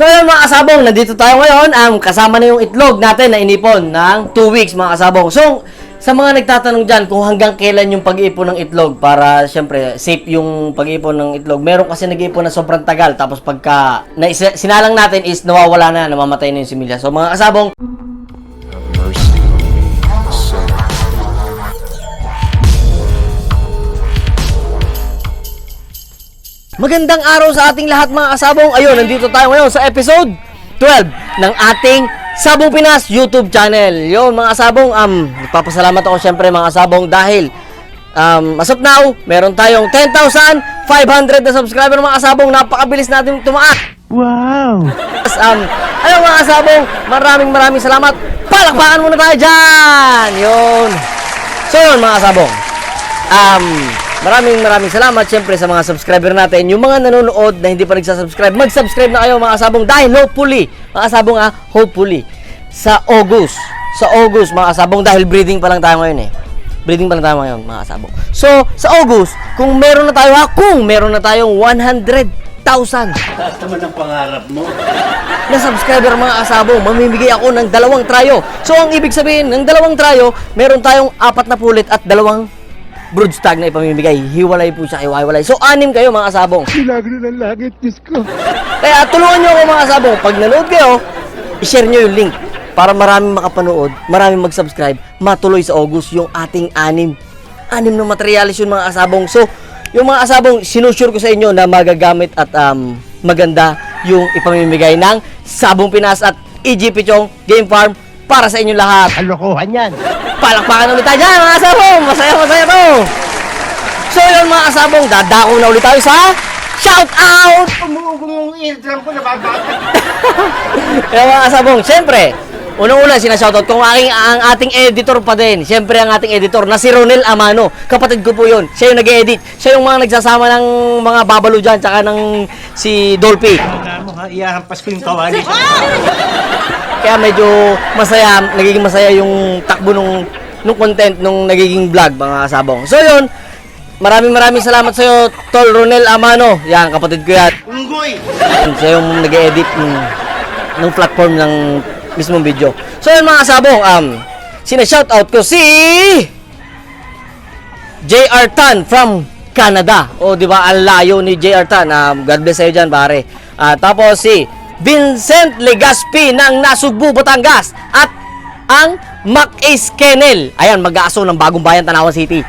So yun mga kasabong, nandito tayo ngayon. Um, kasama na yung itlog natin na inipon ng 2 weeks mga kasabong. So, sa mga nagtatanong dyan kung hanggang kailan yung pag-iipon ng itlog para syempre safe yung pag-iipon ng itlog. Meron kasi nag-iipon na sobrang tagal tapos pagka na sinalang natin is nawawala na, namamatay na yung similya. So mga kasabong, Magandang araw sa ating lahat mga kasabong. Ayun, nandito tayo ngayon sa episode 12 ng ating Sabong Pinas YouTube channel. Yun mga kasabong, um, nagpapasalamat ako syempre mga kasabong dahil um, as of now, meron tayong 10,500 na subscriber mga kasabong. Napakabilis natin tumaas. Wow! Yes, um, ayun mga kasabong, maraming maraming salamat. Palakpakan muna tayo dyan! Yun. So yun mga kasabong. Um, maraming maraming salamat syempre sa mga subscriber natin. Yung mga nanonood na hindi pa nagsasubscribe, mag-subscribe na kayo mga kasabong dahil hopefully, mga kasabong ah, hopefully, sa August, sa August mga kasabong dahil breeding pa lang tayo ngayon eh. Breeding pa lang tayo ngayon mga kasabong. So, sa August, kung meron na tayo ha, kung meron na tayong 100,000 Taas naman ang pangarap mo. na subscriber mga kasabong, mamimigay ako ng dalawang trayo. So, ang ibig sabihin, ng dalawang trayo, meron tayong apat na pulit at dalawang broodstag na ipamimigay. Hiwalay po siya, hiwalay. So, anim kayo mga kasabong. Milagro ng langit, Diyos ko. Kaya tulungan nyo ako mga kasabong. Pag nanood kayo, i-share nyo yung link para maraming makapanood, maraming mag-subscribe, matuloy sa August yung ating anim. Anim na materialis yun mga kasabong. So, yung mga kasabong, sinusure ko sa inyo na magagamit at um, maganda yung ipamimigay ng Sabong Pinas at EG Pichong Game Farm para sa inyo lahat. Kalokohan yan. Palakpakan ulit tayo dyan mga kasabong! Masaya, masaya to! So yun mga kasabong, dadako na ulit tayo sa Shout Out! Umugong yung eardrum ko, nababakit. Kaya mga kasabong, syempre, unang-una sinashoutout ko ang, aking, ang ating editor pa din. Syempre ang ating editor na si Ronel Amano. Kapatid ko po yun. Siya yung nag-edit. Siya yung mga nagsasama ng mga babalo dyan, tsaka ng si Dolphy. Tandaan mo ha, iyahampas ko yung kawali. Kaya medyo masaya, nagiging masaya yung takbo nung, nung content nung nagiging vlog mga kasabong. So yun, maraming maraming salamat sa iyo, Tol Ronel Amano. Yan, kapatid ko yan. Unggoy! Siya yung nag-edit ng, ng platform ng mismong video. So yun mga kasabong, um, sina-shoutout ko si JR Tan from Canada. O di ba ang layo ni JR Tan. Um, God bless sa'yo dyan pare. Ah, tapos si Vincent Legaspi ng Nasugbu, Batangas. At ang Mac Ace Kennel. Ayan, mag-aaso ng bagong bayan, Tanawan City.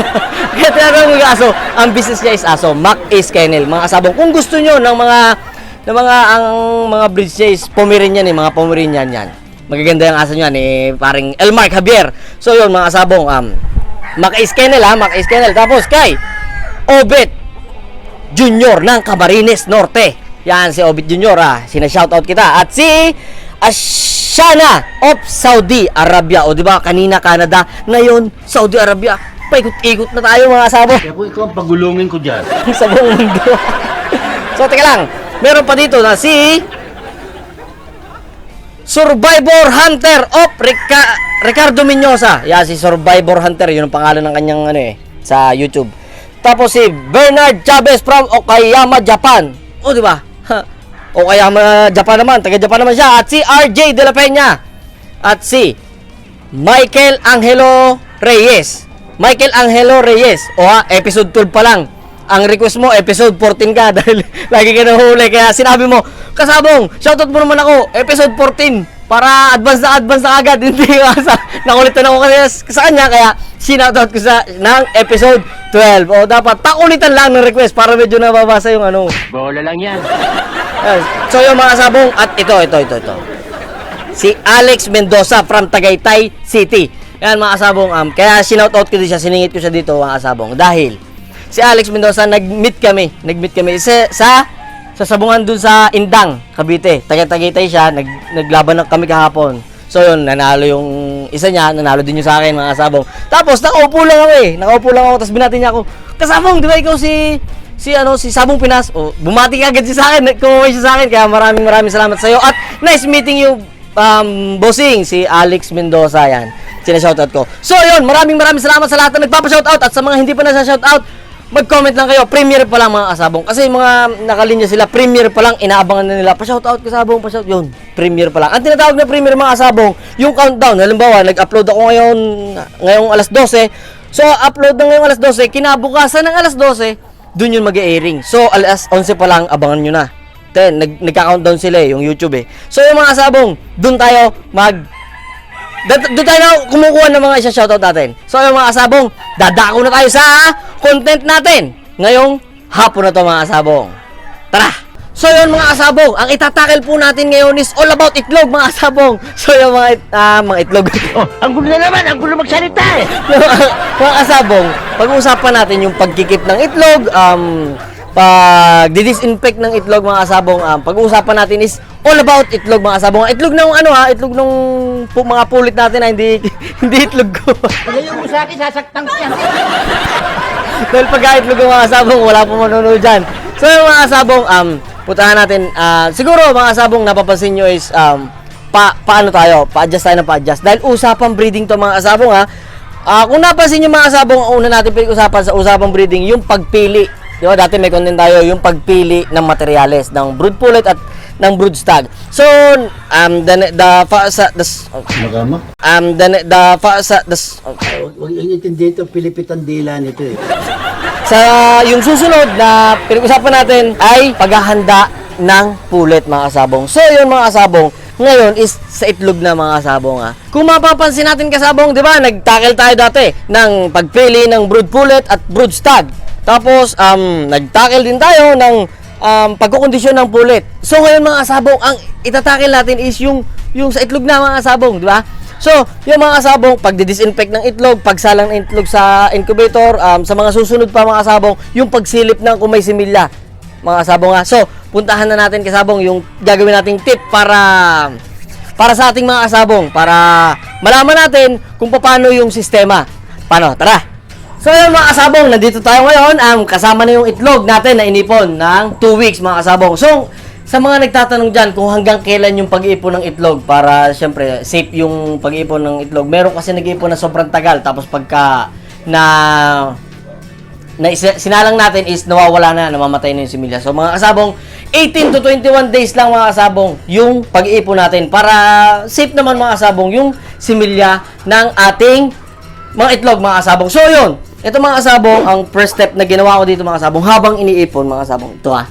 Kaya tinatawag mag-aaso. Ang business niya is aso, Mac Ace Kennel. Mga kasabong, kung gusto nyo ng mga ng mga ang mga bridge chase, Pomeranian eh, mga Pomeranian yan. Magaganda yung aso niyan eh, paring Elmark Javier. So yun mga kasabong, um, Mac Ace Kennel ha, Mac Ace Kennel. Tapos kay Obet Junior ng Camarines Norte. Yan si Obit Junior ah. Sina-shoutout kita. At si Ashana of Saudi Arabia. O di ba kanina Canada, ngayon Saudi Arabia. Paikot-ikot na tayo mga sabong Kaya po ikaw ang pagulungin ko dyan. sa buong mundo. so teka lang, meron pa dito na si Survivor Hunter of Rica Ricardo Menyosa. Yeah, si Survivor Hunter, yun ang pangalan ng kanyang ano eh, sa YouTube. Tapos si Bernard Chavez from Okayama, Japan. O, di ba? Ha. Okayama, Japan naman. Taga Japan naman siya. At si RJ De La Peña. At si Michael Angelo Reyes. Michael Angelo Reyes. O ha, episode 12 pa lang. Ang request mo, episode 14 ka dahil lagi ka nahuli. Kaya sinabi mo, kasabong, shoutout mo naman ako, episode 14. Para advance na advance na agad. Hindi sa, nakulitan ako kasi sa kanya. Kaya sinoutout ko sa ng episode 12. O dapat pakulitan lang ng request para medyo nababasa yung ano. Bola lang yan. Yes. So yung mga sabong at ito, ito, ito, ito. Si Alex Mendoza from Tagaytay City. Yan mga sabong. Um, kaya sinoutout ko din siya, siningit ko siya dito mga sabong. Dahil si Alex Mendoza nag-meet kami. Nag-meet kami sa, sa sa sabungan dun sa Indang, Cavite. Taga-Tagaytay siya, nag, naglaban na kami kahapon. So yun, nanalo yung isa niya, nanalo din yung sa akin mga kasabong. Tapos nakaupo lang ako eh. Nakaupo lang ako, tapos binati niya ako. Kasabong, di ba ikaw si si ano si Sabong Pinas? O bumati agad siya sa akin, kumaway siya sa akin. Kaya maraming maraming salamat sa iyo at nice meeting you um, bossing si Alex Mendoza yan. Sina-shoutout ko. So yun, maraming maraming salamat sa lahat na nagpapa-shoutout at sa mga hindi pa nasa-shoutout, mag-comment lang kayo. Premiere pa lang mga kasabong. Kasi mga nakalinya sila, premiere pa lang, inaabangan na nila. Pa-shoutout kasabong, pa-shout. Yun, premiere pa lang. Ang tinatawag na premiere mga kasabong, yung countdown. Halimbawa, nag-upload ako ngayon, ngayong alas 12. So, upload na ngayong alas 12. Kinabukasan ng alas 12, dun yun mag-airing. So, alas 11 pa lang, abangan nyo na. Then, nag nagka-countdown sila eh, yung YouTube eh. So, yung mga kasabong, dun tayo mag Doon tayo kumukuha ng mga isa-shoutout natin. So, yung mga asabong, dadako na tayo sa content natin. Ngayong hapon na to mga asabong. Tara! So, yun mga asabong, ang itatakil po natin ngayon is all about itlog mga asabong. So, yung mga, it- ah, mga itlog. Oh, ang gulo na naman, ang gulo magsalita eh. mga, mga asabong, pag-uusapan natin yung pagkikip ng itlog, um, pag disinfect ng itlog mga asabong, um, pag-uusapan natin is all about itlog mga asabong. Itlog ng ano ha, itlog ng pu- mga pulit natin ha, hindi, hindi itlog ko. Pagayon mo sa akin, sasaktan ko yan. Dahil pagka itlog ng mga asabong, wala po manonood dyan. So yung mga asabong, um, putahan natin, ah, siguro mga asabong napapansin nyo is, um, pa, paano tayo, pa-adjust tayo ng pa-adjust. Dahil usapang breeding to mga asabong ha, Ah, kung napansin nyo mga asabong, una natin pinag-usapan sa usapang breeding, yung pagpili. Di ba, dati may content tayo, yung pagpili ng materyales, ng brood pullet at ng brood stag. So, um, the, the, fa, sa, the, Magama? um, the, the, fa, sa, the, Huwag yung intindi ito, Pilipit ang dila nito eh. Sa yung susunod na pinag-usapan natin ay paghahanda ng pulet mga kasabong. So yun mga kasabong, ngayon is sa itlog na mga kasabong ha. Kung mapapansin natin kasabong, di ba, nagtackle tayo dati ng pagpili ng brood pullet at brood stag. Tapos um, nagtackle din tayo ng um, pagkukondisyon ng pulet. So ngayon mga kasabong, ang itatakil natin is yung yung sa itlog na mga kasabong, di ba? So, yung mga kasabong, pagdi-disinfect ng itlog, pagsalang ng itlog sa incubator, um, sa mga susunod pa mga kasabong, yung pagsilip ng kung may similya, mga kasabong nga. So, puntahan na natin kasabong yung gagawin nating tip para para sa ating mga kasabong, para malaman natin kung paano yung sistema. Paano? Tara! So yun mga kasabong, nandito tayo ngayon, um, kasama na yung itlog natin na inipon ng 2 weeks mga kasabong. So, sa mga nagtatanong dyan kung hanggang kailan yung pag-iipon ng itlog para syempre safe yung pag-iipon ng itlog. Meron kasi nag-iipon na sobrang tagal tapos pagka na na sinalang natin is nawawala na, namamatay na yung similya. So mga kasabong, 18 to 21 days lang mga kasabong yung pag-iipon natin para safe naman mga kasabong yung similya ng ating mga itlog mga kasabong. So yun, ito mga kasabong, ang first step na ginawa ko dito mga kasabong habang iniipon mga kasabong. Ito ah.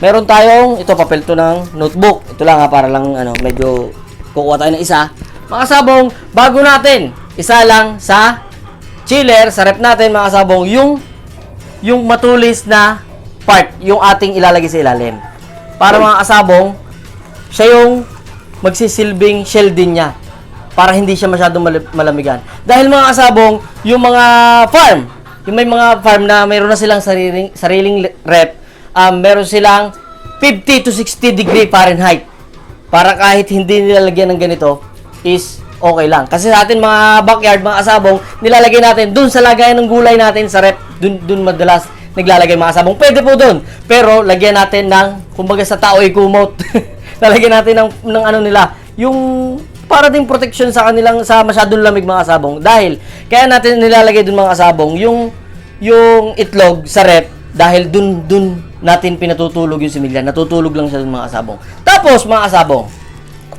Meron tayong, ito papel to ng notebook. Ito lang ha, para lang ano, medyo kukuha tayo ng isa. Mga kasabong, bago natin, isa lang sa chiller, sa rep natin mga kasabong, yung yung matulis na part, yung ating ilalagay sa ilalim. Para mga kasabong, siya yung magsisilbing shell din niya para hindi siya masyadong mal- malamigan. Dahil mga kasabong, yung mga farm, yung may mga farm na mayroon na silang sariling, sariling rep, um, meron silang 50 to 60 degree Fahrenheit. Para kahit hindi nilalagyan ng ganito, is okay lang. Kasi sa atin mga backyard, mga asabong, nilalagay natin dun sa lagayan ng gulay natin sa rep, dun, dun madalas naglalagay mga asabong. Pwede po dun. Pero lagyan natin ng, kumbaga sa tao ay kumot. lalagyan natin ng, ng ano nila, yung para ding protection sa kanilang sa masyadong lamig mga asabong. Dahil kaya natin nilalagay dun mga asabong yung yung itlog sa rep dahil dun dun natin pinatutulog yung similya. Natutulog lang siya dun mga asabong. Tapos mga asabong,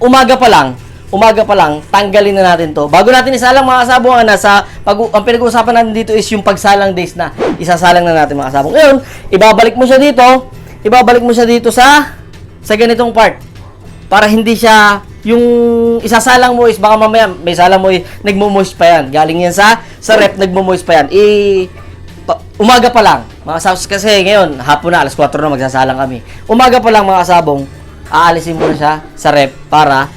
umaga pa lang, umaga pa lang, tanggalin na natin to. Bago natin isalang mga kasabong, ang nasa, pag, ang pinag-uusapan natin dito is yung pagsalang days na. Isasalang na natin mga kasabong. Ngayon, ibabalik mo siya dito, ibabalik mo siya dito sa, sa ganitong part. Para hindi siya, yung isasalang mo is, baka mamaya, may salang mo, eh, nagmo-moist pa yan. Galing yan sa, sa rep, nagmo-moist pa yan. I, pa- umaga pa lang, mga sabs kasi ngayon, hapon na, alas 4 na magsasalang kami. Umaga pa lang mga sabong, aalisin mo na siya sa rep para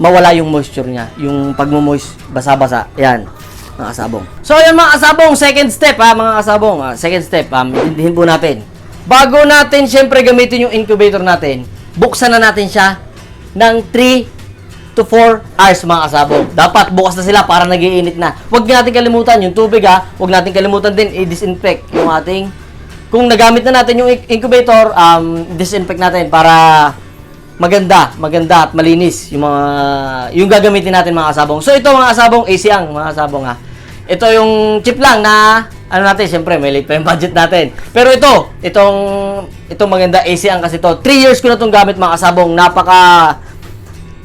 mawala yung moisture niya. Yung pagmo-moist, basa-basa. Yan, mga kasabong. So, yan mga kasabong, second step ha, mga kasabong. ah, second step, um, intindihin po natin. Bago natin, syempre, gamitin yung incubator natin, buksan na natin siya ng 3 to 4 hours mga kasabong. Dapat bukas na sila para nagiinit na. Huwag natin kalimutan yung tubig ha. Huwag natin kalimutan din i-disinfect yung ating kung nagamit na natin yung incubator, um, disinfect natin para maganda, maganda at malinis yung mga yung gagamitin natin mga kasabong. So ito mga kasabong AC ang mga kasabong ha. Ito yung chip lang na ano natin, syempre, may late pa yung budget natin. Pero ito, itong, itong maganda AC ang kasi to. 3 years ko na itong gamit mga kasabong. Napaka,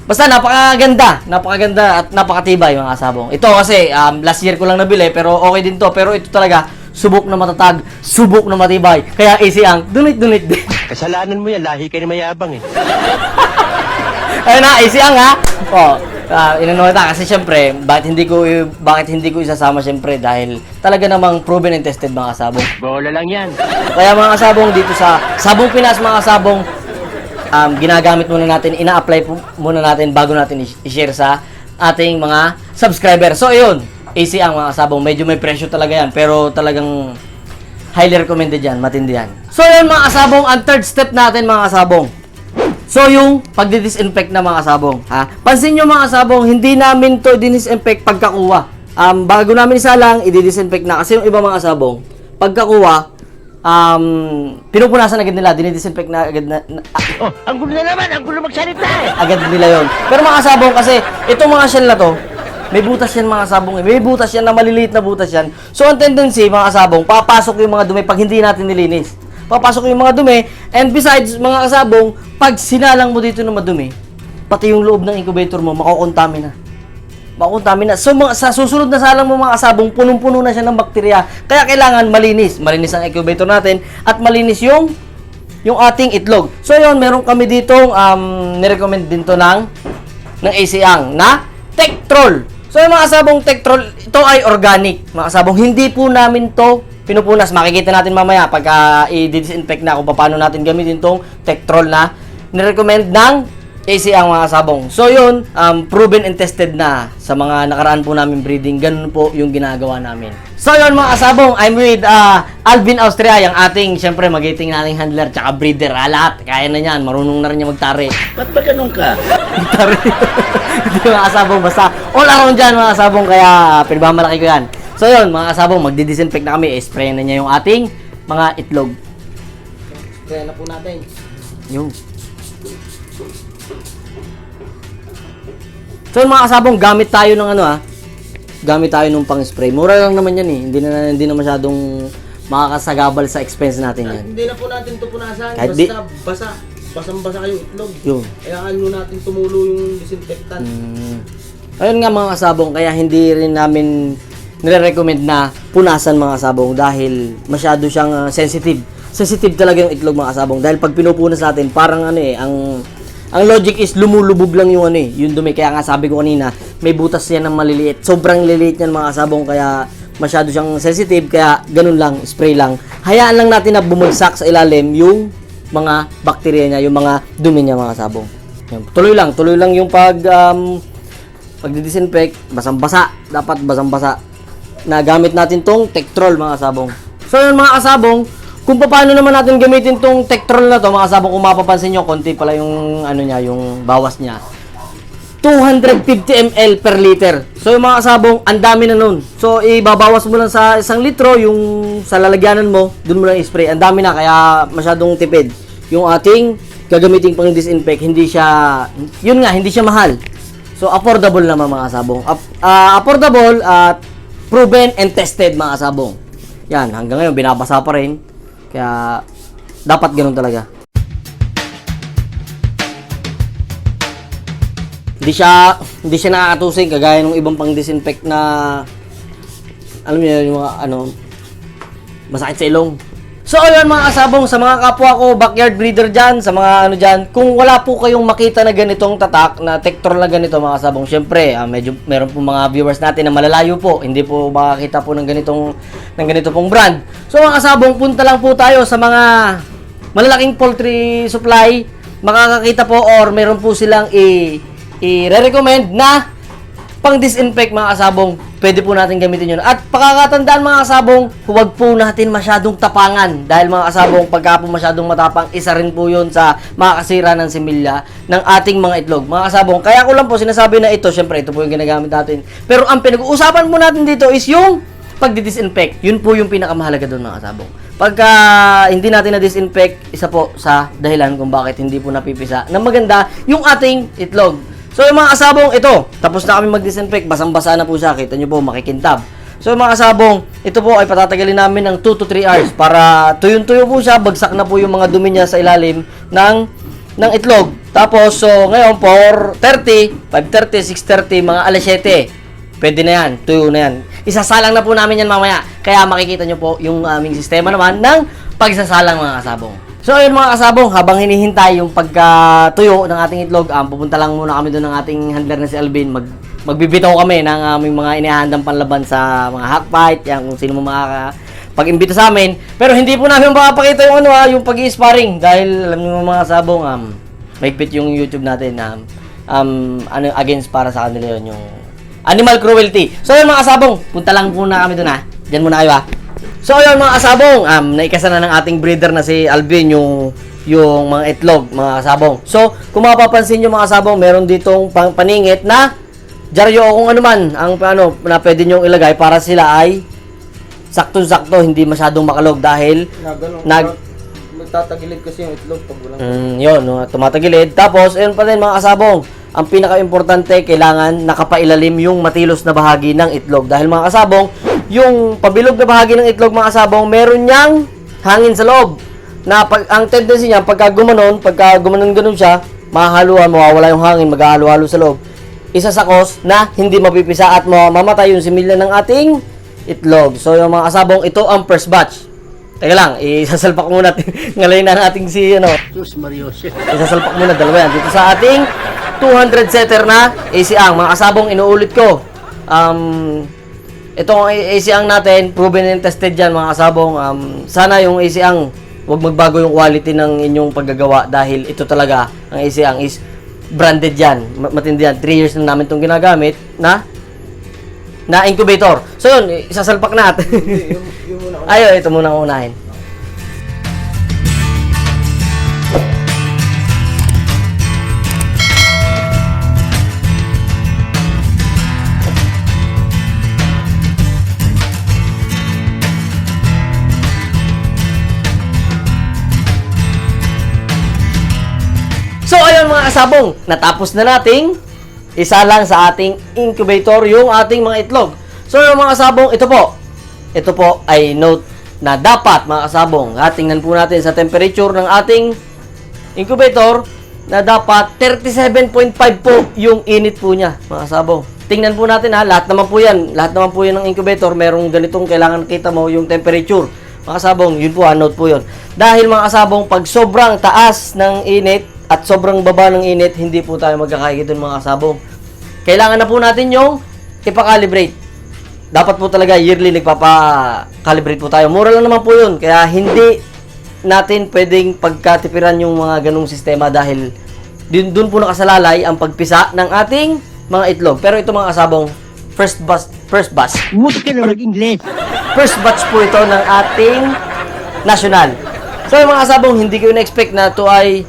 basta napakaganda. Napakaganda at napakatibay mga kasabong. Ito kasi, um, last year ko lang nabili, pero okay din to. Pero ito talaga, subok na matatag, subok na matibay. Kaya AC ang, donate-donate din. Kasalanan mo yan, lahi ka ni mayabang eh. Ayun na, easy ang ha. Oh, uh, inano kita kasi syempre, bakit hindi ko bakit hindi ko isasama syempre dahil talaga namang proven and tested mga kasabong. Bola lang yan. Kaya mga kasabong dito sa Sabong Pinas mga kasabong um, ginagamit muna natin, ina-apply muna natin bago natin i-share sa ating mga subscriber. So ayun, easy ang mga kasabong. Medyo may presyo talaga yan pero talagang highly recommended yan, matindi yan. So yun mga kasabong, ang third step natin mga kasabong. So yung pagdi-disinfect na mga kasabong, ha? Pansin nyo mga kasabong, hindi namin to disinfect pagkakuha. Um, bago namin isalang, i-disinfect na. Kasi yung iba mga kasabong, pagkakuha, um, pinupunasan agad nila, dinidisinfect na agad na, na- Oh, ang gulo na naman, ang gulo magsalita eh. agad nila yon. Pero mga sabong kasi, itong mga shell na to, may butas yan mga sabong eh. May butas yan na maliliit na butas yan. So ang tendency mga sabong, papasok yung mga dumi pag hindi natin nilinis. Papasok yung mga dumi. And besides, mga kasabong, pag sinalang mo dito na madumi, pati yung loob ng incubator mo, makukontamina. Makukontamina. So mga, sa susunod na salang mo mga kasabong, punong-puno na siya ng bakterya. Kaya kailangan malinis. Malinis ang incubator natin at malinis yung yung ating itlog. So yun, meron kami ditong um, nirecommend din to ng ng ACAng na Tektrol. So yung mga kasabong Tektrol, ito ay organic. Mga kasabong, hindi po namin to pinupunas. Makikita natin mamaya pagka i-disinfect na kung paano natin gamitin tong Tektrol na nirecommend ng AC ang mga sabong. So yun, um, proven and tested na sa mga nakaraan po namin breeding. Ganun po yung ginagawa namin. So yun mga kasabong, I'm with uh, Alvin Austria, yung ating, syempre, magiting nating handler, tsaka breeder. Ah, lahat, kaya na yan. Marunong na rin niya magtari. Ba't ba ganun ka? Magtari. Hindi mga kasabong, basta all around dyan mga kasabong, kaya uh, pinagmamalaki ko yan. So yun, mga kasabong, magdi-disinfect na kami. Spray na niya yung ating mga itlog. Spray na po natin. Yung. So yun, mga kasabong, gamit tayo ng ano ah. Gamit tayo ng pang-spray. Mura lang naman yan eh. Hindi na, hindi na masyadong makakasagabal sa expense natin yan. Hindi na po natin ito punasan. Kahit basta di- basa. Basang-basa kayong itlog. Yung. Kailangan nyo natin tumulo yung disinfectant. Mm. Ayun nga mga kasabong, kaya hindi rin namin nire-recommend na punasan mga kasabong dahil masyado siyang ah, sensitive. Sensitive talaga yung itlog mga kasabong dahil pag pinupunas natin, parang ano eh, ang ang logic is lumulubog lang yung ano eh, yung dumi. Kaya nga sabi ko kanina, may butas yan ng maliliit. Sobrang liliit yan mga kasabong kaya masyado siyang sensitive kaya ganun lang, spray lang. Hayaan lang natin na bumagsak sa ilalim yung mga bakterya niya, yung mga dumi niya mga kasabong. Yan. Tuloy lang, tuloy lang yung pag um, pagdi-disinfect, basang-basa. Dapat basang-basa. Na gamit natin tong Tektrol mga kasabong. So yun mga kasabong, kung paano naman natin gamitin tong Tektrol na to mga kasabong, kung mapapansin nyo, konti pala yung ano niya, yung bawas niya. 250 ml per liter. So yung mga kasabong, ang dami na nun. So ibabawas mo lang sa isang litro, yung sa lalagyanan mo, dun mo lang i-spray. Ang dami na, kaya masyadong tipid. Yung ating gagamitin pang disinfect, hindi siya, yun nga, hindi siya mahal. So affordable naman mga kasabong. Ap- ah, affordable at proven and tested mga kasabong. Yan, hanggang ngayon binabasa pa rin. Kaya dapat ganun talaga. Hindi siya hindi siya nakakatusig kagaya ng ibang pang disinfect na alam niyo yung mga ano masakit sa ilong. So ayun mga kasabong sa mga kapwa ko backyard breeder diyan, sa mga ano diyan, kung wala po kayong makita na ganitong tatak na tektor na ganito mga kasabong, syempre, ah, medyo meron po mga viewers natin na malalayo po, hindi po makakita po ng ganitong ng ganito pong brand. So mga kasabong, punta lang po tayo sa mga malalaking poultry supply, makakakita po or meron po silang i i-recommend na pang disinfect mga kasabong, pwede po natin gamitin yun. At pakakatandaan mga kasabong, huwag po natin masyadong tapangan. Dahil mga kasabong, pagka po masyadong matapang, isa rin po yun sa makakasira ng similya ng ating mga itlog. Mga kasabong, kaya ko lang po sinasabi na ito, syempre ito po yung ginagamit natin. Pero ang pinag-uusapan po natin dito is yung pagdi-disinfect. Yun po yung pinakamahalaga doon mga kasabong. Pagka hindi natin na-disinfect, isa po sa dahilan kung bakit hindi po napipisa na maganda yung ating itlog. So yung mga kasabong, ito, tapos na kami mag-disinfect, basang-basa na po siya, kita nyo po, makikintab. So mga kasabong, ito po ay patatagalin namin ng 2 to 3 hours para tuyong-tuyo po siya, bagsak na po yung mga dumi niya sa ilalim ng ng itlog. Tapos, so ngayon, 4.30, 5.30, 6.30, mga alas 7. Pwede na yan, tuyo na yan. Isasalang na po namin yan mamaya. Kaya makikita nyo po yung aming sistema naman ng pagsasalang mga kasabong. So ayun mga kasabong, habang hinihintay yung pagkatuyo ng ating itlog, um, pupunta lang muna kami doon ng ating handler na si Alvin. Mag, magbibitaw kami ng aming mga inihandang panlaban sa mga hack fight, yan kung sino mo makaka pag-imbita sa amin. Pero hindi po namin makapakita yung ano ha, yung pag-i-sparring dahil alam niyo mga sabong um mahigpit yung YouTube natin um, um ano against para sa kanila yun yung animal cruelty. So yun mga sabong, punta lang muna kami doon ha. Diyan muna kayo ha. So ayun mga kasabong, um, naikasa na ng ating breeder na si Alvin yung yung mga itlog, mga kasabong. So, kung mapapansin nyo mga kasabong, meron ditong pang paningit na dyaryo o kung ano man ang ano, na pwede nyong ilagay para sila ay sakto-sakto, hindi masyadong makalog dahil Na ganun. Nag- Magtatagilid kasi yung itlog pag walang... Mm, yun, no, tumatagilid. Tapos, ayun pa din mga kasabong, ang pinaka-importante, kailangan nakapailalim yung matilos na bahagi ng itlog. Dahil mga kasabong, yung pabilog na bahagi ng itlog mga kasabong, meron niyang hangin sa loob. Na pag, ang tendency niya, pagka gumanon, pagka gumanon ganun siya, mahahaluan, mawawala yung hangin, maghahalo-halo sa loob. Isa sa cause na hindi mapipisa at mamamatay yung similya ng ating itlog. So, yung mga kasabong, ito ang first batch. Teka lang, isasalpak muna natin. Ngalayin na nating si, ano, Sus Mariose. Isasalpak muna dalawa yan. Dito sa ating 200 setter na AC ang mga kasabong inuulit ko. Um, itong AC ang natin, proven and tested yan mga kasabong. Um, sana yung AC ang wag magbago yung quality ng inyong paggagawa dahil ito talaga ang AC ang is branded yan. Ma- Matindi yan. 3 years na namin itong ginagamit na na incubator. So yun, isasalpak natin. muna ako. Ayo, ito muna ang unahin. Kasabong, natapos na nating isa lang sa ating incubator yung ating mga itlog. So yung mga kasabong, ito po. Ito po ay note na dapat mga kasabong. Tingnan po natin sa temperature ng ating incubator na dapat 37.5 po yung init po niya mga kasabong. Tingnan po natin ha, lahat naman po yan. Lahat naman po yan ng incubator, merong ganitong kailangan kita mo yung temperature. Mga kasabong, yun po ha, note po yun. Dahil mga kasabong, pag sobrang taas ng init at sobrang baba ng init, hindi po tayo magkakaigit dun mga kasabong. Kailangan na po natin yung ipakalibrate. Dapat po talaga yearly nagpapa-calibrate po tayo. Mura lang naman po yun. Kaya hindi natin pwedeng pagkatipiran yung mga ganong sistema dahil dun, dun po nakasalalay ang pagpisa ng ating mga itlog. Pero ito mga kasabong, first bus, first bus, Umutot ka na mag-Ingles. first batch po ito ng ating national. So mga kasabong, hindi ko na-expect na ito ay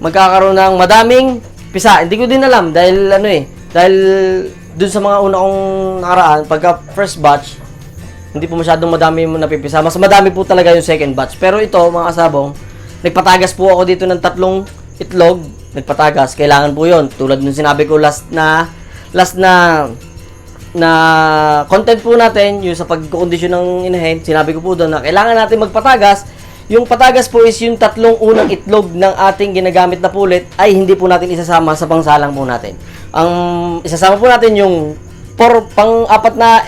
magkakaroon ng madaming pisa. Hindi ko din alam dahil ano eh, dahil dun sa mga una kong nakaraan, pagka first batch, hindi po masyadong madami mo napipisa. Mas madami po talaga yung second batch. Pero ito, mga kasabong, nagpatagas po ako dito ng tatlong itlog. Nagpatagas, kailangan po yon Tulad nung sinabi ko last na, last na na content po natin, yung sa pagkondisyon ng inahin, sinabi ko po doon na kailangan natin magpatagas. Yung patagas po is yung tatlong unang itlog ng ating ginagamit na pulit ay hindi po natin isasama sa pangsalang po natin. Ang isasama po natin yung por pang-apat na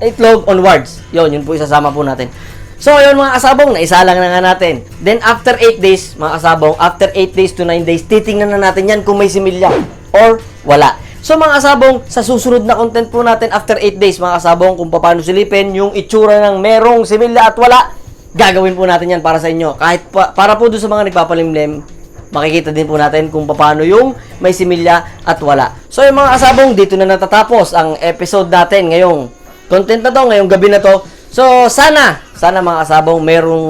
itlog onwards. Yun, yun po isasama po natin. So, yun mga kasabong, naisalang na nga natin. Then, after 8 days, mga kasabong, after 8 days to 9 days, titingnan na natin yan kung may similya or wala. So, mga kasabong, sa susunod na content po natin, after 8 days, mga kasabong, kung paano silipin yung itsura ng merong similya at wala, gagawin po natin yan para sa inyo. Kahit pa, para po doon sa mga nagpapalimlim, makikita din po natin kung paano yung may similya at wala. So, yung mga kasabong, dito na natatapos ang episode natin ngayong content na to, ngayong gabi na to. So, sana, sana mga kasabong, merong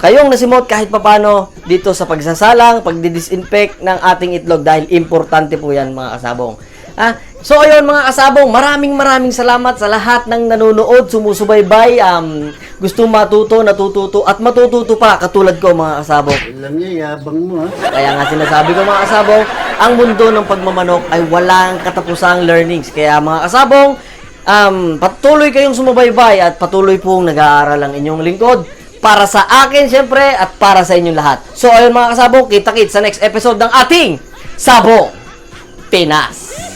kayong nasimot kahit papano dito sa pagsasalang, pagdidisinfect ng ating itlog dahil importante po yan mga kasabong. Ah, so ayun mga kasabong, maraming maraming salamat sa lahat ng nanonood, sumusubaybay, um, gusto matuto, natututo at matututo pa katulad ko mga kasabong. Alam niya, yabang mo ha. Kaya nga sinasabi ko mga kasabong, ang mundo ng pagmamanok ay walang katapusang learnings. Kaya mga kasabong, um, patuloy kayong sumubaybay at patuloy pong nag-aaral ang inyong lingkod para sa akin syempre at para sa inyong lahat. So ayun mga kasabong, kita-kits sa next episode ng ating Sabong Pinas.